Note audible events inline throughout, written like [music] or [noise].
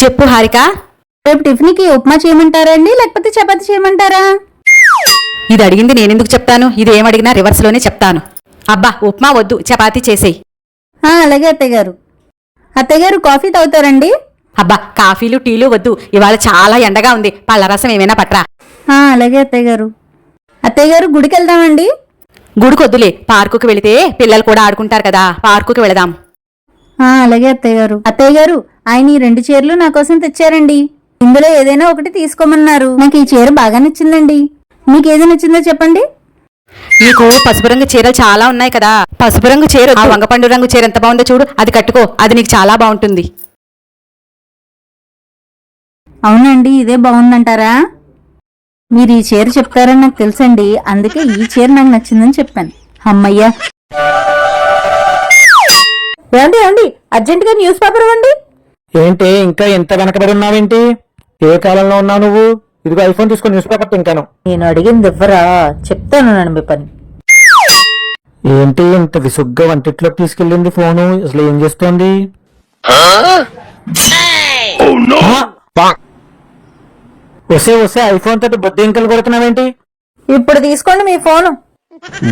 చెప్పు హారిక. రేపు టిఫిన్కి ఉప్మా చేయమంటారా అండి లేకపోతే చపాతి చేయమంటారా? ఇది అడిగింది నేనెందుకు చెప్తాను? ఇది ఏమడిగినా రివర్స్లోనే చెప్తాను. అబ్బా ఉప్మా వద్దు చపాతీ చేసేయి. అలాగే అత్తయ్య గారు అత్తయ్య గారు కాఫీ తాగుతారండి? అబ్బా కాఫీలు టీలు వద్దు. ఇవాళ చాలా ఎండగా ఉంది. పళ్ళ రసం ఏమైనా పట్రా అలాగే అత్తయ్య గారు అత్తయ్య గారు గుడికి వెళ్దామండి గుడికొద్దులే. పార్కుకి వెళితే పిల్లలు కూడా ఆడుకుంటారు కదా. పార్కుకి వెళదాం. అలాగే అత్తయ్య గారు. అత్తయ్య గారు ఆయన ఈ రెండు చీరలు నా కోసం తెచ్చారండి. ఇందులో ఏదైనా ఒకటి తీసుకోమన్నారు. నాకు ఈ చీర బాగా నచ్చిందండి. మీకు ఏది నచ్చిందో చెప్పండి. నీకు పసుపు రంగు చీరలు చాలా ఉన్నాయి కదా. పసుపు రంగు చీర ఆ వంగపండు రంగు చీర ఎంత బాగుందో చూడు. అది కట్టుకో. అది నీకు చాలా బాగుంటుంది. అవునండి ఇదే బాగుందంటారా? మీరు ఈ చీర చెప్తారని నాకు తెలుసండి. అందుకే ఈ చీర నాకు నచ్చిందని చెప్పాను. అమ్మయ్యా. ఏమండి ఏమండి? అర్జెంటుగా న్యూస్ పేపర్ ఇవ్వండి. ఏంటి ఇంకా ఎంత వెనకబడి ఉన్నావేంటి? ఏ కాలంలో ఉన్నావు నువ్వు? ఇదిగో ఐఫోన్ తీసుకొని న్యూస్ పేపర్ తింటాను. నేను అడిగింది ఇవ్వరా? చెప్తాను మీ పని. ఏంటి ఇంత విసుగ్గా వంటిట్లోకి తీసుకెళ్ళింది ఫోను? అసలు ఏం చేస్తోంది? వసే వసే ఐఫోన్ తోటి బొద్దు ఇంకలు కొడుతున్నావేంటి? ఇప్పుడు తీసుకోండి మీ ఫోను.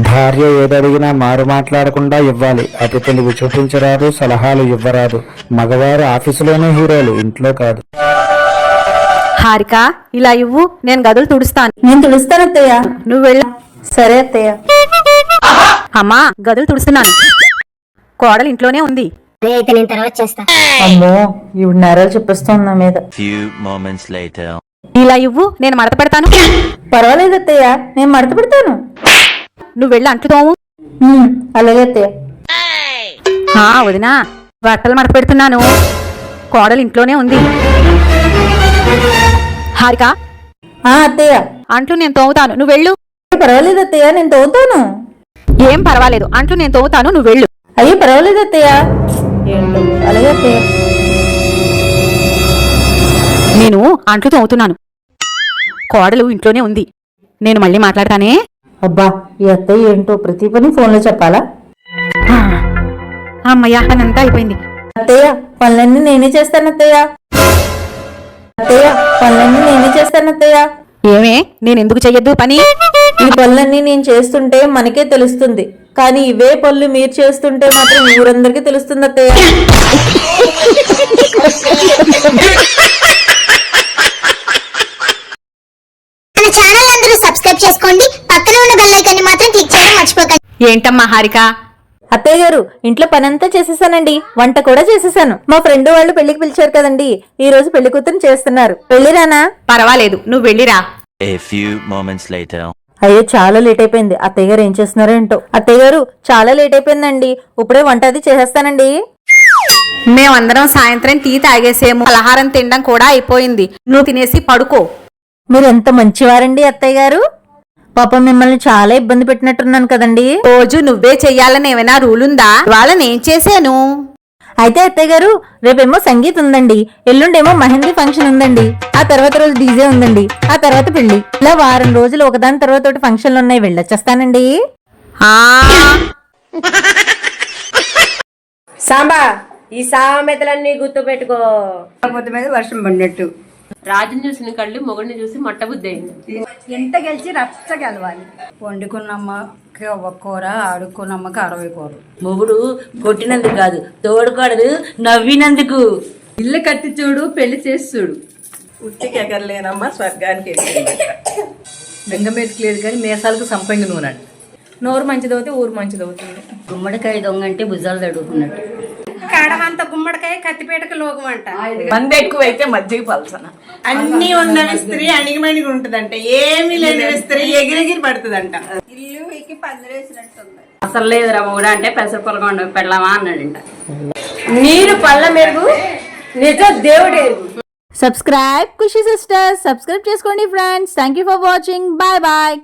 భార్య ఏదడిగినా మారు మాట్లాడకుండా ఇవ్వాలి. అతి తెలివి చూపించరాదు సలహాలు ఇవ్వరాదు. మగవారు ఆఫీసులోనే హీరోలు ఇంట్లో కాదు. హారిక ఇలా ఇవ్వు నేను గదులు తుడుస్తాను. నేను తుడుస్తాను అత్తయ్య. నువ్వు వెళ్ళు. సరే అత్తయ్య. అమ్మా గదులు తుడుస్తున్నాను. కోడలు ఇంట్లోనే ఉంది. అదే అయితే నేను తర్వాత చేస్తా. అమ్మో ఈవిడ నేరాలు చెప్పేస్తోంది నా మీద. Few moments later. ఇలా ఇవ్వు నేను మడత పెడతాను. పర్వాలేదు అత్తయ్య నేను మడత పెడతాను. నువ్వు వెళ్ళి ఉమ్, అలాగే వదినా బట్టలు మడత పెడుతున్నాను కోడలు ఇంట్లోనే ఉంది. హారిక. అత్తయ్య. అంట్లు నేను తోముతాను. నువ్వు వెళ్ళు. పర్వాలేదు అత్తయ్య నేను తోగుతాను ఏం పర్వాలేదు. అంట్లు నేను తోముతాను నువ్వు వెళ్ళు. అయ్యో పర్వాలేదు అత్తయ్య. అలాగే అత్తయ్య. నేను అంట్లు తోముతున్నాను. కోడలు ఇంట్లోనే ఉంది. నేను మళ్ళీ మాట్లాడతానే? అబ్బా ఈ అత్తయ్య ఏంటో ప్రతి పని ఫోన్లో చెప్పాలా? అమ్మయ్య పనంతా అయిపోయింది. అత్తయ్య పనులన్నీ నేనే చేస్తాను అత్తయ్య. అత్తయ్య పనులన్నీ నేనే చేస్తాను అత్తయ్య. ఏమే నేను ఎందుకు చెయ్యొద్దు పని? ఈ పనులన్నీ నేను చేస్తుంటే మనకే తెలుస్తుంది. కానీ ఇవే పనులు మీరు చేస్తుంటే మాత్రం ఊరందరికీ తెలుస్తుంది అత్తయ్య. [laughs] ఏంటమ్మా హారిక? అత్తయ్య గారు ఇంట్లో పనంతా చేసేసానండి. వంట కూడా చేసేసాను. మా ఫ్రెండ్ వాళ్ళు పెళ్ళికి పిలిచారు కదండి. ఈ రోజు పెళ్ళి కూతురు చేస్తున్నారు. పెళ్ళిరానా పర్వాలేదు నువ్వు వెళ్ళిరా. A few moments later. అయ్యో చాలా లేట్ అయిపోయింది. అత్తయ్య గారు ఏం చేస్తున్నారో ఏంటో. అత్తయ్య గారు చాలా లేట్ అయిపోయిందండి. ఇప్పుడే వంట అది చేసేస్తానండి. మేమందరం సాయంత్రం టీ తాగేసేము. పలహారం తినడం కూడా అయిపోయింది. నువ్వు తినేసి పడుకో. మీరు ఎంత మంచివారండి అత్తయ్య గారు? పాపం మిమ్మల్ని చాలా ఇబ్బంది పెట్టినట్టున్నాను కదండి. రోజు నువ్వే చెయ్యాలని ఏమైనా రూల్ ఉందా? ఇవాళ నేను చేశాను? అయితే అత్తయ్య గారు రేపేమో సంగీత్ ఉందండి. ఎల్లుండేమో మెహందీ ఫంక్షన్ ఉందండి. ఆ తర్వాత రోజు డీజే ఉందండి. ఆ తర్వాత పెళ్ళి ఇలా వారం రోజులు ఒకదాని తర్వాత ఒకటి ఫంక్షన్లు ఉన్నాయి. వెళ్ళొచ్చేస్తానండి. ఆ. సాంబా ఈ సామెతలన్నీ గుర్తు పెట్టుకో పొద్దు మీద వర్షం పడినట్టు. రాజుని చూసిన కళ్ళు మొగుడిని చూసి మొట్టబుద్ధి అయింది. ఎంత గెలిచి రచ్చ గెలవాలి. వండుకున్నమ్మకి ఒక కూర ఆడుకున్నమ్మకి అరవై కూర మొగుడు కొట్టినందుకు కాదు తోడుకోడదు నవ్వినందుకు. ఇల్లు కట్టి చూడు పెళ్ళి చేసి చూడు. ఉట్టికి ఎగరలేనమ్మా స్వర్గానికి వెళ్ళిందట బెంగ మీదకి లేదు కానీ మీసాలకు సంపంగి నూనె నోరు మంచిదవుతే ఊరు మంచిదవుతుంది. గుమ్మడికాయ దొంగ అంటే భుజాలు తడుకున్నట్టు కడవంత గుమ్మడికాయ కత్తిపేటకు లోకం అంట మంది ఎక్కువైతే మజ్జిగ పలసన. అన్ని ఉన్న స్త్రీ అణిగిమణిగి ఉంటదంట. ఏమీ లేని స్త్రీ ఎగిరెగిరి పడుతుందంట. అసలు లేదురా మొగుడు అంటే పెసర పొలకొండ పెళ్ళామా అన్నాడంట. నీరు పళ్ళ మెరుగు నిజ దేవుడే సబ్స్క్రైబ్ ఖుషి సిస్టర్స్ సబ్స్క్రైబ్ చేసుకోండి friends thank you for watching bye bye